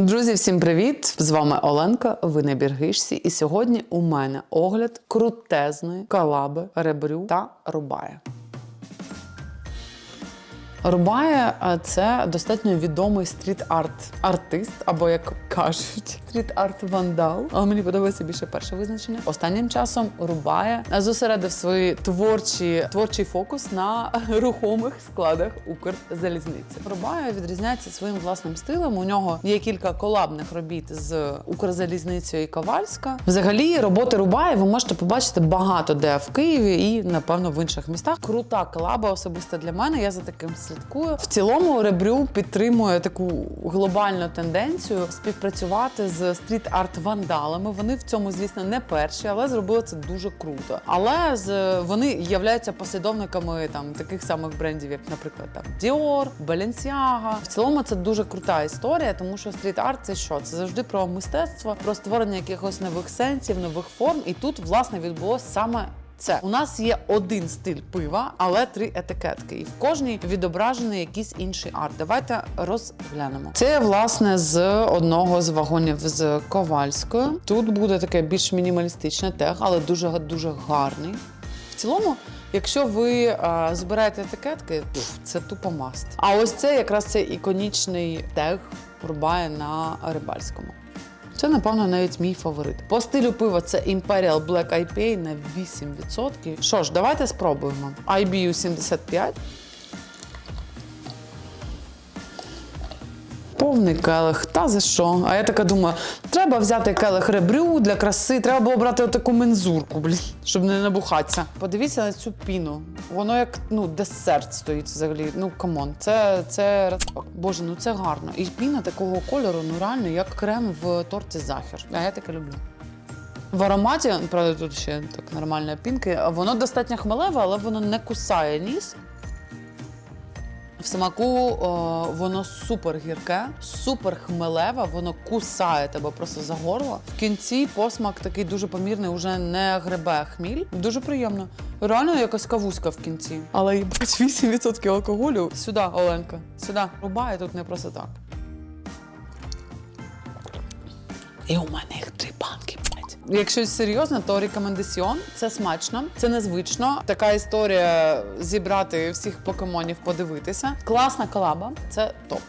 Друзі, всім привіт! З вами Оленка. Ви на Біргишці. І сьогодні у мене огляд крутезної калаби ребрю та рубая. Рубає це достатньо відомий стріт-арт артист, або як кажуть, стріт-арт вандал. Але мені подобається більше перше визначення. Останнім часом Рубає зосередив свої творчі творчий фокус на рухомих складах Укрзалізниці. Рубає відрізняється своїм власним стилем. У нього є кілька колабних робіт з Укрзалізницею і Ковальська. Взагалі, роботи Рубає ви можете побачити багато де в Києві і напевно в інших містах. Крута колаба особисто для мене. Я за таким слідкую. В цілому Ребрю підтримує таку глобальну тенденцію співпрацювати з стріт-арт-вандалами. Вони в цьому, звісно, не перші, але зробили це дуже круто. Але з вони являються послідовниками там таких самих брендів, як, наприклад, там Dior, Balenciaga. В цілому це дуже крута історія, тому що стріт-арт це що? Це завжди про мистецтво, про створення якихось нових сенсів, нових форм. І тут власне відбулося саме це у нас є один стиль пива, але три етикетки, і в кожній відображений якийсь інший арт. Давайте розглянемо. Це власне з одного з вагонів з Ковальською. Тут буде таке більш мінімалістичне тег, але дуже дуже гарний. В цілому. Якщо ви а, збираєте етикетки, це тупо маст. А ось це якраз цей іконічний тег рубає на рибальському. Це, напевно, навіть мій фаворит. По стилю пива це Imperial Black IPA на 8%. Що ж, давайте спробуємо. IBU 75. Повний келих, та за що? А я така думаю, треба взяти келих ребрю для краси, треба було брати отаку мензурку, блін, щоб не набухатися. Подивіться на цю піну. Воно як ну, десерт стоїть взагалі. Ну камон, це, це. Боже, ну це гарно. І піна такого кольору, ну реально, як крем в торті захір. А я таке люблю. В ароматі, правда, тут ще так нормальні пінки. Воно достатньо хмелеве, але воно не кусає ніс. В смаку о, воно супер гірке, супер хмелеве, воно кусає тебе просто за горло. В кінці посмак такий дуже помірний, уже не гребе хміль. Дуже приємно. Реально якась кавуська в кінці. Але їбать 8% алкоголю. Сюди, Оленка, сюди. Рубає тут не просто так. І у мене їх три банки. Блядь. Якщо серйозно, то рекомендаціон це смачно, це незвично. Така історія зібрати всіх покемонів, подивитися. Класна колаба, це топ.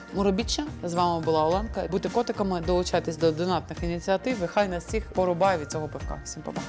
Ще. З вами була Оленка. Будьте котиками, долучайтесь до донатних ініціатив. І хай нас всіх порубає від цього пивка. Всім па-па.